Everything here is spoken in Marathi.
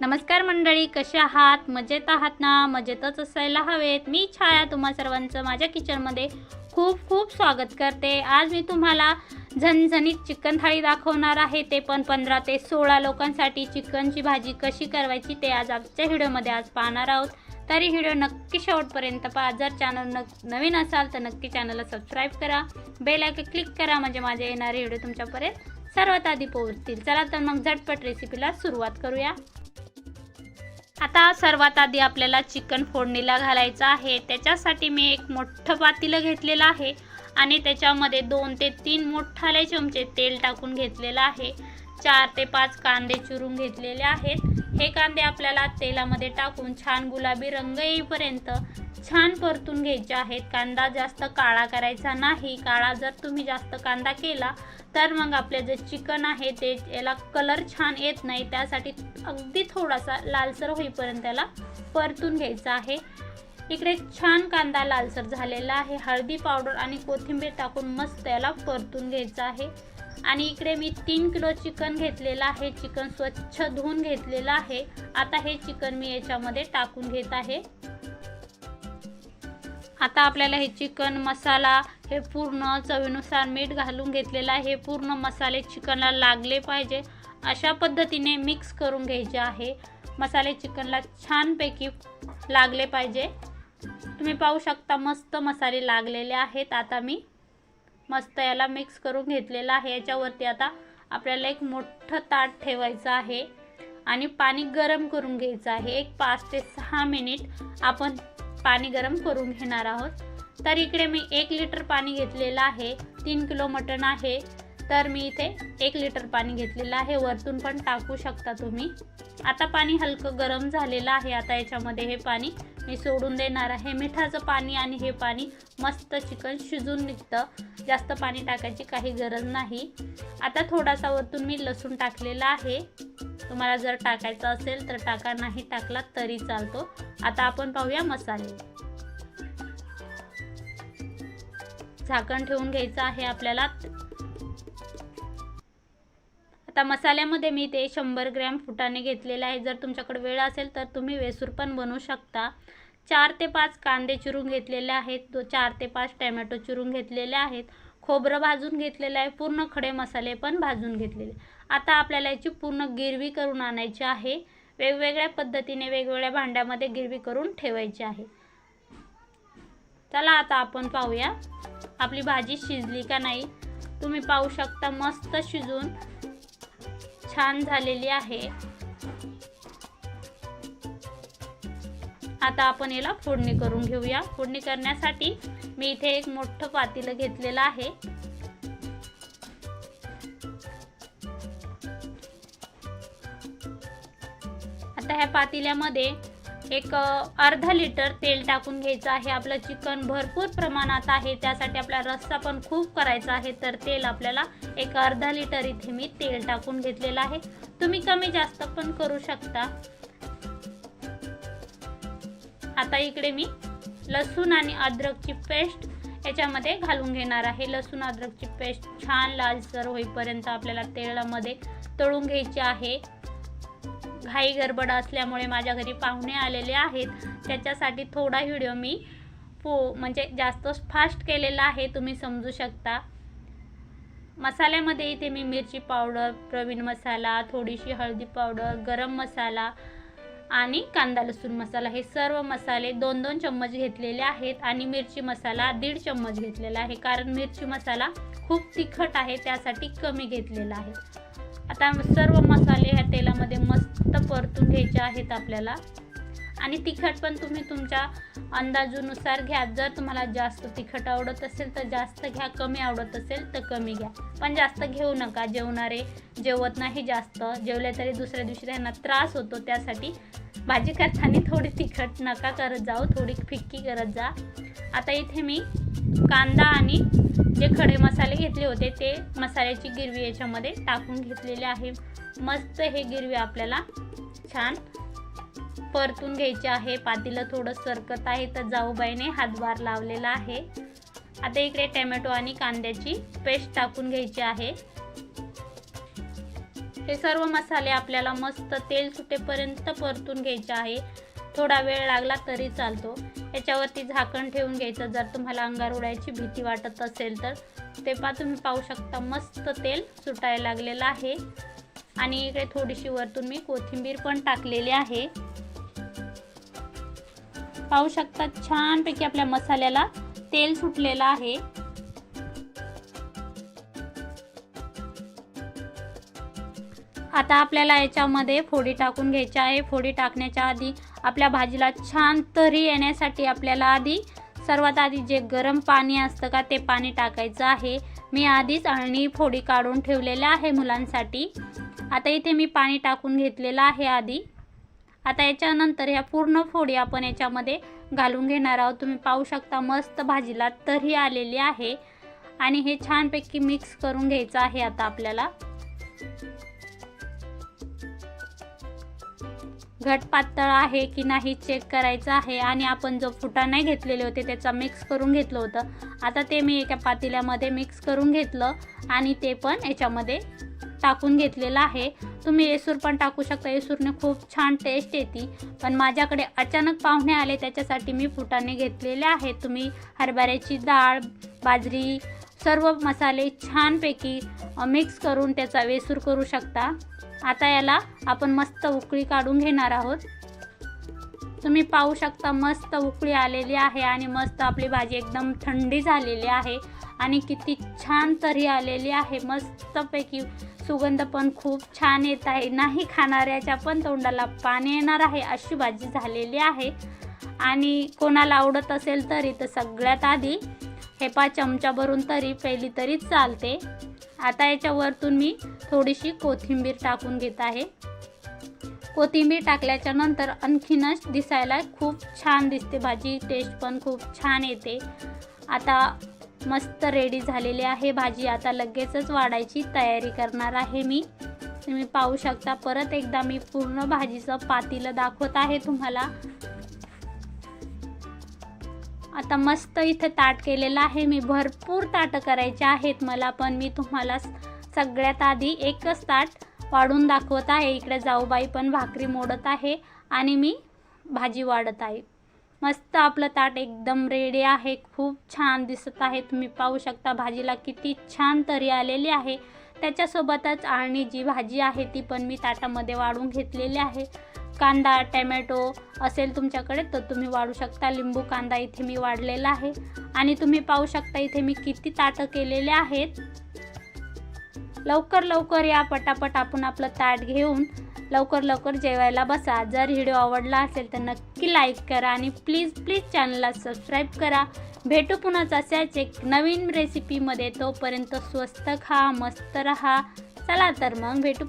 नमस्कार मंडळी कसे आहात? मजेत आहात ना? मजेतच असायला हवेत. मी छाया तुम्हा सर्वांचं माझ्या किचनमध्ये खूप खूप स्वागत करते. आज मी तुम्हाला झणझणीत चिकन थाळी दाखवणार आहे. ते पण पंधरा ते सोळा लोकांसाठी चिकनची भाजी कशी करवायची ते आज आजच्या व्हिडिओमध्ये आज पाहणार आहोत. तरी व्हिडिओ नक्की शेवटपर्यंत पहा. जर चॅनल न नवीन असाल तर नक्की चॅनलला सबस्क्राईब करा. बेल आयकन क्लिक करा म्हणजे माझे येणारे व्हिडिओ तुमच्यापर्यंत सर्वात आधी पोहोचतील. चला तर मग झटपट रेसिपीला सुरुवात करूया. आता सर्वात आधी आपल्याला चिकन फोडणीला घालायचं आहे. त्याच्यासाठी मी एक मोठं पातेलं घेतलेलं आहे आणि त्याच्यामध्ये दोन ते तीन मोठाले चमचे तेल टाकून घेतलेलं आहे. चार ते पाच कांदे चिरून घेतलेले आहेत. हे कांदे आपल्याला तेलामध्ये टाकून छान गुलाबी रंग येईपर्यंत छान परतून घ्यायचे आहेत. कांदा जास्त काळा करायचा नाही. काळा जर तुम्ही जास्त कांदा केला तर मग आपले जे चिकन आहे ते याला कलर छान येत नाही. त्यासाठी अगदी थोडासा लालसर होईपर्यंत त्याला परतून घ्यायचा आहे. इकडे छान कांदा लालसर झालेला आहे. हळदी पावडर आणि कोथिंबीर टाकून मस्त याला परतून घ्यायचं आहे. आणि इकडे मी तीन किलो चिकन घेतलेलं आहे. चिकन स्वच्छ धुवून घेतलेलं आहे. आता हे चिकन मी याच्यामध्ये टाकून घेत आहे. आता आपल्याला हे चिकन मसाला हे पूर्ण चवीनुसार मीठ घालून घेतलेलं आहे. हे पूर्ण मसाले चिकनला लागले पाहिजे. अशा पद्धतीने मिक्स करून घ्यायचे आहे. मसाले चिकनला छानपैकी लागले पाहिजे. तुम्ही पाहू शकता मस्त मसाले लागलेले आहेत. आता मी मस्त याला मिक्स करून घेतलेला आहे. याच्यावरती आता आपल्याला एक मोठं ताट ठेवायचं आहे. आणि पाणी गरम करून घ्यायचं आहे. एक पाच ते सहा मिनिट आपण पाणी गरम करून घेणार आहोत. तर इकडे मी एक लिटर पाणी घेतलेलं आहे. तीन किलो मटण आहे. तर मी इथे एक लिटर पाणी घेतलेलं आहे. वरतून पण टाकू शकता तुम्ही. आता पाणी हलकं गरम झालेलं आहे. आता याच्यामध्ये हे पाणी मी सोडून देणार आहे. मिठाचं पाणी आणि हे पाणी मस्त चिकन शिजून निघतं. जास्त पाणी टाकायची काही गरज नाही. आता थोडासा वरतून मी लसूण टाकलेला आहे. तुम्हाला जर टाकायचं असेल तर टाका नाही टाकला तरी चालतो. आता आपण पाहूया मसाले. झाकण ठेवून घ्यायचं आहे आपल्याला. आता मसाल्यामध्ये मी ते शंभर ग्रॅम फुटाने घेतलेले आहे. जर तुमच्याकडे वेळ असेल तर तुम्ही वेसूर पण बनवू शकता. चार ते पाच कांदे चिरून घेतलेले आहेत. दो चार ते पाच टॅमॅटो चिरून घेतलेले आहेत. खोबरं भाजून घेतलेलं आहे. पूर्ण खडे मसाले पण भाजून घेतलेले. आता आपल्याला याची पूर्ण गिरवी करून आणायची आहे. वेगवेगळ्या पद्धतीने वेगवेगळ्या भांड्यामध्ये गिरवी करून ठेवायची आहे. चला आता आपण पाहूया. आपली भाजी शिजली का नाही? तुम्ही पाहू शकता मस्त शिजून छान झालेली आहे. आता आपण याला फोडणी करून घेऊया. फोडणी करण्यासाठी मी इथे एक मोठं पातेलं घेतलेलं आहे. आता ह्या पातेल्यामध्ये एक अर्धा लिटर तेल टाकून घ्यायचं आहे. आपलं चिकन भरपूर प्रमाणात आहे. त्यासाठी आपला रस्सा पण खूप करायचा आहे. तर तेल आपल्याला एक अर्धा लिटर इथे मी तेल टाकून घेतलेलं आहे. तुम्ही कमी जास्त पण करू शकता. आता इकडे मी लसूण आणि अद्रकची पेस्ट याच्यामध्ये घालून घेणार आहे. लसूण अद्रकची पेस्ट छान लालसर होईपर्यंत आपल्याला तेलामध्ये तळून घ्यायची आहे. घाई गडबड असल्यामुळे माझ्या घरी पाहुणे आलेले आहेत. त्याच्यासाठी थोडा व्हिडिओ मी पो म्हणजे जास्त फास्ट केलेला आहे तुम्ही समजू शकता. मसाल्यामध्ये इथे मी मिरची पावडर प्रवीण मसाला थोडीशी हळदी पावडर गरम मसाला आणि कांदा लसूण मसाला. हे सर्व मसाले दोन दोन चम्मच घेतलेले आहेत आणि मिरची मसाला दीड चम्मच घेतलेला आहे. कारण मिरची मसाला खूप तिखट आहे त्यासाठी कमी घेतलेला आहे. आता सर्व मसाले ह्या तेलामध्ये मस्त परतून घ्यायचे आहेत आपल्याला. आणि तिखट पण तुम्ही तुमच्या अंदाजानुसार घ्या. जर तुम्हाला जास्त तिखट आवडत असेल तर जास्त घ्या कमी आवडत असेल तर कमी घ्या. पण जास्त घेऊ नका. जेवणारे जेवत नाही जास्त. जेवले तरी दुसऱ्या दिवशी त्यांना त्रास होतो. त्यासाठी भाजी करताना थोडी तिखट नका करत जाऊ. थोडी फिक्की करत जा. आता इथे मी कांदा आणि जे खडे मसाले घेतले होते ते मसाल्याची गिरवी याच्यामध्ये टाकून घेतलेले आहे. मस्त हे गिरवी आपल्याला छान परतून घ्यायचे आहे. पातीला थोडं सरकत आहे तर जाऊबाईने हातभार लावलेला आहे. आता इकडे टॅमॅटो आणि कांद्याची पेस्ट टाकून घ्यायची आहे. हे सर्व मसाले आपल्याला मस्त तेल सुटेपर्यंत परतून घ्यायचे आहे. थोडा वेळ लागला तरी चालतो. याच्यावरती झाकण ठेवून घ्यायचं. जर तुम्हाला अंगार उडायची भीती वाटत असेल तर ते पा तुम्ही पाहू शकता. मस्त तेल सुटायला लागलेलं आहे. आणि इकडे थोडीशी वरतून मी कोथिंबीर पण टाकलेली आहे. पाहू शकता छानपैकी आपल्या मसाल्याला तेल सुटलेलं आहे. आता आपल्याला याच्यामध्ये फोडी टाकून घ्यायची आहे. फोडी टाकण्याच्या आधी आपल्या भाजीला छान तरी येण्यासाठी आपल्याला आधी सर्वात आधी जे गरम पाणी असतं का ते पाणी टाकायचं आहे. मी आधीच अळणी फोडी काढून ठेवलेल्या आहे मुलांसाठी. आता इथे मी पाणी टाकून घेतलेलं आहे आधी. आता याच्यानंतर ह्या पूर्ण फोडी आपण याच्यामध्ये घालून घेणार आहोत. तुम्ही पाहू शकता मस्त भाजीला तरी आलेली आहे. आणि हे छानपैकी मिक्स करून घ्यायचं आहे आता आपल्याला. घट पातळ आहे की नाही चेक करायचं आहे आणि आपण जो फुटा नाही घेतलेले होते त्याचा मिक्स करून घेतलं होतं. आता ते मी एका पातेल्यामध्ये मिक्स करून घेतलं आणि ते पण याच्यामध्ये टाकून घेतलेलं आहे. तुम्ही येसूर पण टाकू शकता. येसूरने खूप छान टेस्ट येते. पण माझ्याकडे अचानक पाहुणे आले त्याच्यासाठी मी फुटाने घेतलेले आहेत तुम्ही हरभऱ्याची डाळ बाजरी सर्व मसाले छानपैकी मिक्स करून त्याचा वेसूर करू शकता. आता याला आपण मस्त उकळी काढून घेणार आहोत. तुम्ही पाहू शकता मस्त उकळी आलेली आहे आणि मस्त आपली भाजी एकदम थंडी झालेली आहे आणि किती छान तरी आलेली आहे. मस्तपैकी सुगंध पण खूप छान येत आहे. नाही खाणाऱ्याच्या पण तोंडाला पाणी येणार आहे अशी भाजी झालेली आहे. आणि कोणाला आवडत असेल तरी तर सगळ्यात आधी हे पा चमचा भरून तरी पहिली तरी चालते. आता याच्यावरतून मी थोडीशी कोथिंबीर टाकून घेत आहे. कोथिंबीर टाकल्याच्या नंतर आणखीनच दिसायला खूप छान दिसते. भाजी टेस्ट पण खूप छान येते. आता मस्त रेडी झालेली आहे भाजी. आता लगेचच वाढायची तयारी करणार आहे मी. तुम्ही पाहू शकता परत एकदा मी पूर्ण भाजीचं पातीलं दाखवत आहे तुम्हाला. आता मस्त इथे ताट केलेलं आहे. मी भरपूर ताटं करायचे आहेत. मला पण मी तुम्हाला सगळ्यात आधी एकच ताट वाढून दाखवत आहे. इकडे जाऊबाई पण भाकरी मोडत आहे आणि मी भाजी वाढत आहे. मस्त आपलं ताट एकदम रेडी आहे. खूप छान दिसत आहे. तुम्ही पाहू शकता भाजीला किती छान तरी आलेली आहे. त्याच्यासोबतच आणि जी भाजी आहे. ती पण मी ताटामध्ये वाढून घेतलेली आहे. कांदा टॅमॅटो असेल तुमच्याकडे तर तुम्ही वाढू शकता. लिंबू कांदा इथे मी वाढलेला आहे. आणि तुम्ही पाहू शकता इथे मी किती ताटं केलेले आहेत. लवकर लवकर या पटापट आपण आपलं ताट घेऊन लवकर लवकर जेवायला बसा. जर व्हिडिओ आवडला असेल तर नक्की लाईक करा आणि प्लीज प्लीज चॅनलला सबस्क्राईब करा. भेटू पुन्हाच असाच एक नवीन रेसिपीमध्ये तोपर्यंत स्वस्त खा मस्त रहा. चला तर मग भेटू